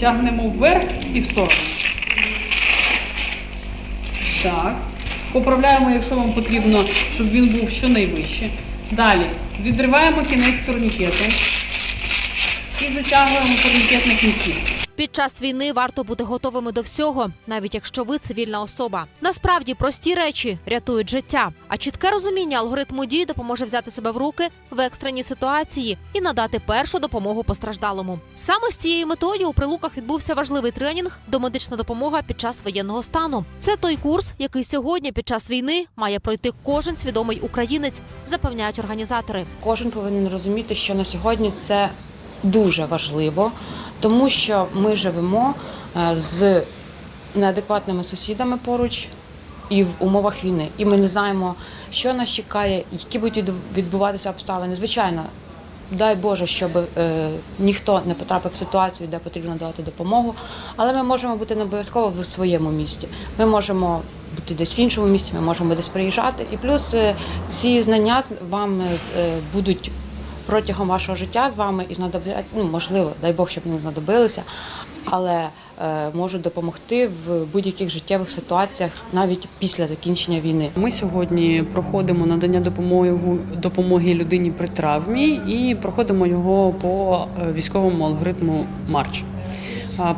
Тягнемо вверх і в сторону. Так. Поправляємо, якщо вам потрібно, щоб він був щонайвище. Далі відриваємо кінець турнікету і затягуємо турнікет на кінці. Під час війни варто бути готовими до всього, навіть якщо ви цивільна особа. Насправді прості речі рятують життя, а чітке розуміння алгоритму дій допоможе взяти себе в руки в екстреній ситуації і надати першу допомогу постраждалому. Саме з цією метою у прилуках відбувся важливий тренінг домедична допомога під час воєнного стану. Це той курс, який сьогодні під час війни має пройти кожен свідомий українець, запевняють організатори. Кожен повинен розуміти, що на сьогодні це дуже важливо, тому що ми живемо е, з неадекватними сусідами поруч і в умовах війни. І ми не знаємо, що нас чекає, які будуть відбуватися обставини. Звичайно, дай Боже, щоб е, ніхто не потрапив в ситуацію, де потрібно давати допомогу. Але ми можемо бути не обов'язково в своєму місті. Ми можемо бути десь в іншому місті, ми можемо десь приїжджати. І плюс е, ці знання вам будуть протягом вашого життя з вами і знадобляться, ну можливо, дай Бог, щоб не знадобилися, але е, можуть допомогти в будь-яких життєвих ситуаціях навіть після закінчення війни. Ми сьогодні проходимо надання допомоги допомоги людині при травмі і проходимо його по е, військовому алгоритму Марч.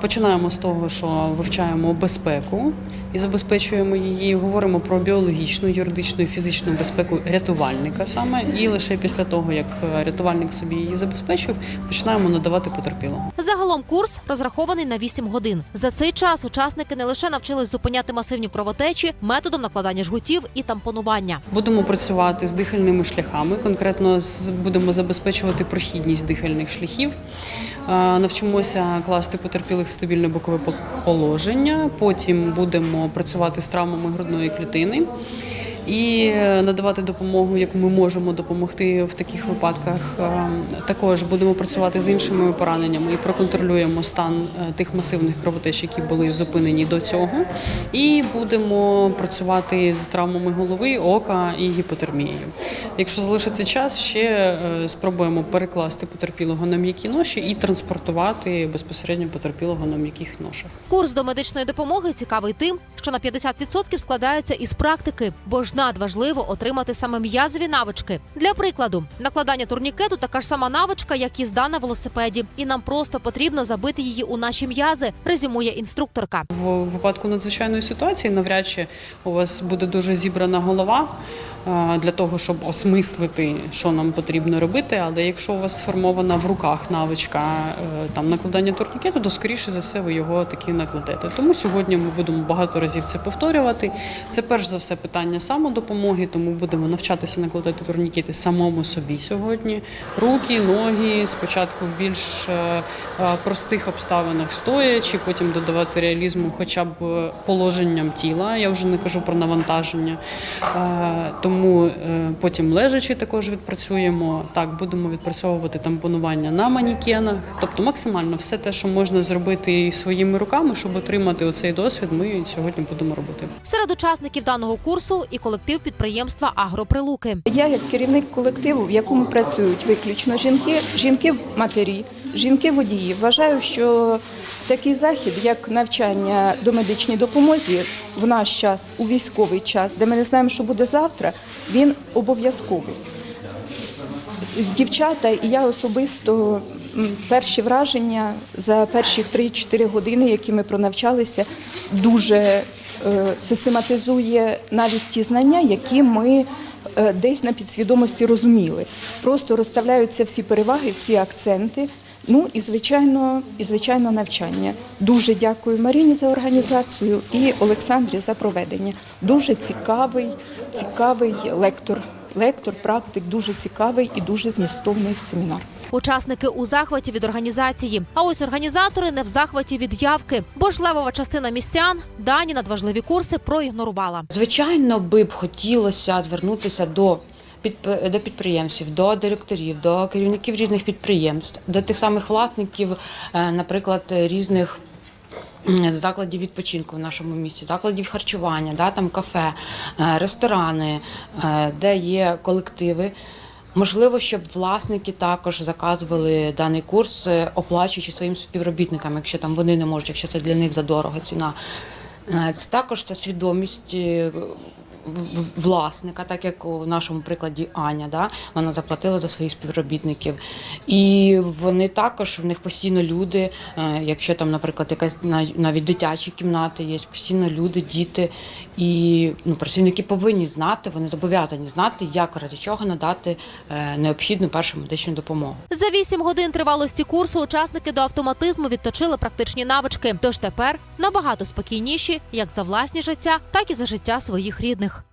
Починаємо з того, що вивчаємо безпеку і забезпечуємо її. Говоримо про біологічну, юридичну і фізичну безпеку рятувальника саме. І лише після того, як е, рятувальник собі її забезпечив, починаємо надавати потерпілому. Загалом курс розрахований на 8 годин. За цей час учасники не лише навчились зупиняти масивні кровотечі методом накладання жгутів і тампонування. Будемо працювати з дихальними шляхами. Конкретно будемо забезпечувати прохідність дихальних шляхів. Е, Навчимося класти потерпілих в стабільне бокове по- положення. Потім будемо працювати з травмами грудної клітини. І е, надавати допомогу, яку ми можемо допомогти в таких випадках. Е, Також будемо працювати з іншими пораненнями і проконтролюємо стан е, тих масивних кровотеч, які були зупинені до цього. І будемо працювати з травмами голови, ока і гіпотермією. Якщо залишиться час, ще спробуємо перекласти потерпілого на м'які ноші і транспортувати безпосередньо потерпілого на м'яких ношах. Курс до медичної допомоги цікавий тим, що на 50% складається із практики, бо ж надважливо отримати саме м'язові навички. Для прикладу, накладання турнікету така ж сама навичка, як їзда на велосипеді, і нам просто потрібно забити її у наші м'язи, резюмує інструкторка. В випадку надзвичайної ситуації навряд чи у вас буде дуже зібрана голова для того, щоб осмислити, що нам потрібно робити. Але якщо у вас сформована в руках навичка е, там накладання турнікету, то скоріше за все ви його таки накладете. Тому сьогодні ми будемо багато разів це повторювати. Це перш за все питання самодопомоги, тому будемо навчатися накладати турнікети самому собі сьогодні. Руки, ноги, спочатку в більш е, е, простих обставинах стоячи, потім додавати реалізму хоча б е, положенням тіла. Я вже не кажу про навантаження. Е, Тому е, потім лежачи також відпрацюємо. Так, будемо відпрацьовувати тампонування на манікенах. Тобто максимально все те, що можна зробити і своїми руками, щоб отримати оцей досвід, ми сьогодні будемо робити. Серед учасників даного курсу і колектив підприємства Агроприлуки. Я як керівник колективу, в якому працюють виключно жінки, жінки-матері, жінки-водії, вважаю, що такий захід, як навчання до медичній допомозі в наш час, у військовий час, де ми не знаємо, що буде завтра, він обов'язковий. Дівчата і я особисто перші враження за перші 3-4 години, які ми пронавчалися, дуже е, систематизує навіть ті знання, які ми е, десь на підсвідомості розуміли. Просто розставляються всі переваги, всі акценти. Ну і звичайно, і звичайно, навчання. Дуже дякую Маріні за організацію і Олександрі за проведення. Дуже цікавий, цікавий лектор. Лектор, практик дуже цікавий і дуже змістовний семінар. Учасники у захваті від організації. А ось організатори не в захваті від явки, бо ж левова частина містян дані надважливі курси проігнорувала. Звичайно, би б хотілося звернутися до до підприємців, до директорів, до керівників різних підприємств, до тих самих власників, е, наприклад, різних. Закладів відпочинку в нашому місті, закладів харчування, да, там кафе, е, ресторани, е, де є колективи, Можливо, щоб власники також заказували даний курс, оплачуючи своїм співробітникам, якщо там вони не можуть, якщо це для них задорого ціна. Це також це свідомість власника, так як у нашому прикладі Аня, да? вона заплатила за своїх співробітників. І вони також в них постійно люди, е, якщо там, наприклад, якась нав- навіть дитячі кімнати є, постійно люди, діти. І ну, працівники повинні знати, вони зобов'язані знати, як разі чого надати е, необхідну першу медичну допомогу. За вісім годин тривалості курсу учасники до автоматизму відточили практичні навички. Тож тепер набагато спокійніші як за власні життя, так і за життя своїх рідних.